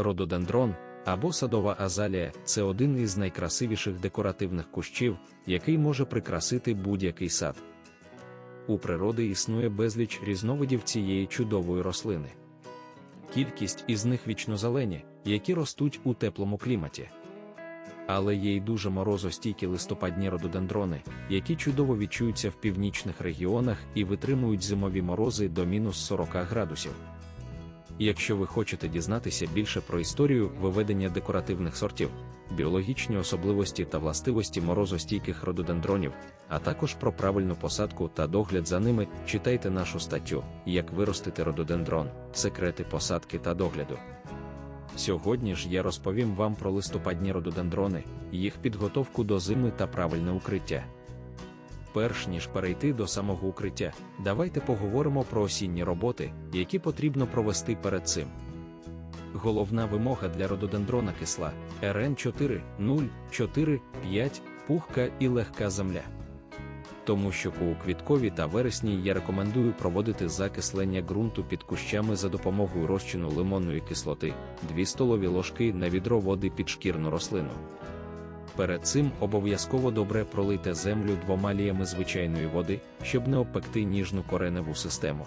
Рододендрон або садова азалія це один із найкрасивіших декоративних кущів, який може прикрасити будь-який сад. У природи існує безліч різновидів цієї чудової рослини. Кількість із них вічнозелені, які ростуть у теплому кліматі. Але є й дуже морозостійкі листопадні рододендрони, які чудово відчуються в північних регіонах і витримують зимові морози до мінус 40 градусів. Якщо ви хочете дізнатися більше про історію виведення декоративних сортів, біологічні особливості та властивості морозостійких рододендронів, а також про правильну посадку та догляд за ними, читайте нашу статтю Як виростити рододендрон, секрети посадки та догляду. Сьогодні ж я розповім вам про листопадні рододендрони, їх підготовку до зими та правильне укриття. Перш ніж перейти до самого укриття, давайте поговоримо про осінні роботи, які потрібно провести перед цим. Головна вимога для рододендрона кисла РН 4, 0, 4, 5, пухка і легка земля. Тому що у квіткові та вересні я рекомендую проводити закислення ґрунту під кущами за допомогою розчину лимонної кислоти, 2 столові ложки на відро води під шкірну рослину. Перед цим обов'язково добре пролийте землю двома ліями звичайної води, щоб не обпекти ніжну кореневу систему.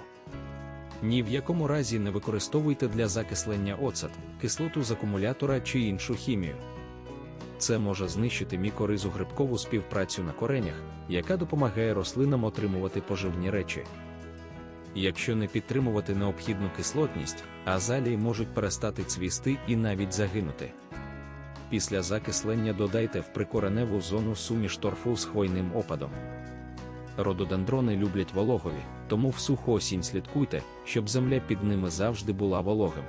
Ні в якому разі не використовуйте для закислення оцет, кислоту з акумулятора чи іншу хімію. Це може знищити мікоризу грибкову співпрацю на коренях, яка допомагає рослинам отримувати поживні речі. Якщо не підтримувати необхідну кислотність, азалії можуть перестати цвісти і навіть загинути. Після закислення додайте в прикореневу зону суміш торфу з хвойним опадом. Рододендрони люблять вологові, тому в суху осінь слідкуйте, щоб земля під ними завжди була вологим.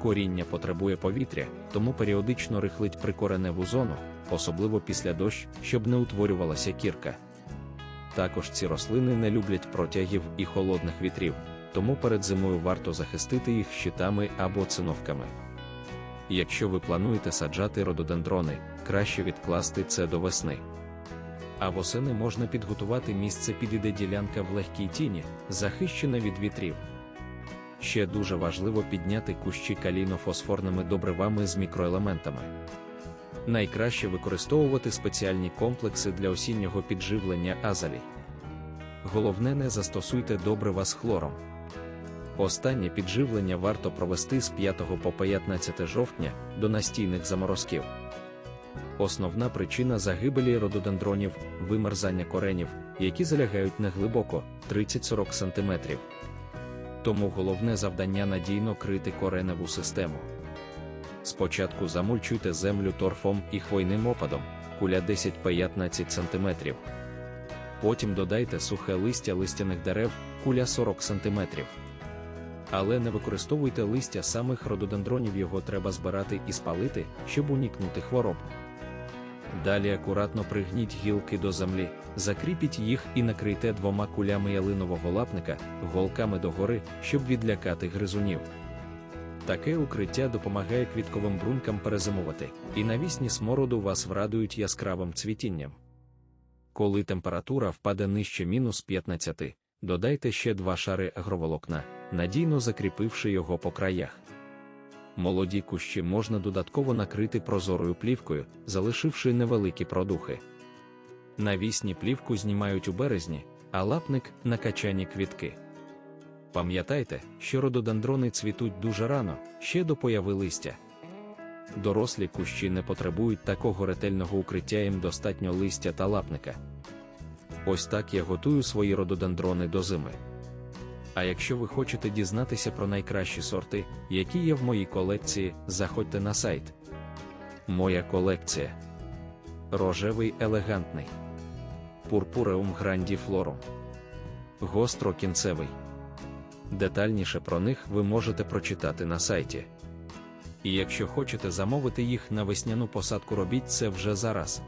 Коріння потребує повітря, тому періодично рихлить прикореневу зону, особливо після дощ, щоб не утворювалася кірка. Також ці рослини не люблять протягів і холодних вітрів, тому перед зимою варто захистити їх щитами або циновками. Якщо ви плануєте саджати рододендрони, краще відкласти це до весни. А восени можна підготувати місце підійде ділянка в легкій тіні, захищена від вітрів. Ще дуже важливо підняти кущі калійно-фосфорними добривами з мікроелементами. Найкраще використовувати спеціальні комплекси для осіннього підживлення азалій. Головне, не застосуйте добрива з хлором. Останнє підживлення варто провести з 5 по 15 жовтня до настійних заморозків. Основна причина загибелі рододендронів вимерзання коренів, які залягають неглибоко 30-40 см. Тому головне завдання надійно крити кореневу систему. Спочатку замульчуйте землю торфом і хвойним опадом, куля 10-15 см. Потім додайте сухе листя листяних дерев, куля 40 см. Але не використовуйте листя самих рододендронів, його треба збирати і спалити, щоб уникнути хвороб. Далі акуратно пригніть гілки до землі, закріпіть їх і накрийте двома кулями ялинового лапника, голками догори, щоб відлякати гризунів. Таке укриття допомагає квітковим брунькам перезимувати, і навісні смороду вас врадують яскравим цвітінням. Коли температура впаде нижче мінус 15, додайте ще два шари агроволокна, надійно закріпивши його по краях. Молоді кущі можна додатково накрити прозорою плівкою, залишивши невеликі продухи. Навісні плівку знімають у березні, а лапник накачані квітки. Пам'ятайте, що рододендрони цвітуть дуже рано, ще до появи листя. Дорослі кущі не потребують такого ретельного укриття їм достатньо листя та лапника. Ось так я готую свої рододендрони до зими. А якщо ви хочете дізнатися про найкращі сорти, які є в моїй колекції, заходьте на сайт. Моя колекція. Рожевий елегантний. Пурпуреум грандіфлорум. Гострокінцевий. Детальніше про них ви можете прочитати на сайті. І якщо хочете замовити їх на весняну посадку, робіть це вже зараз.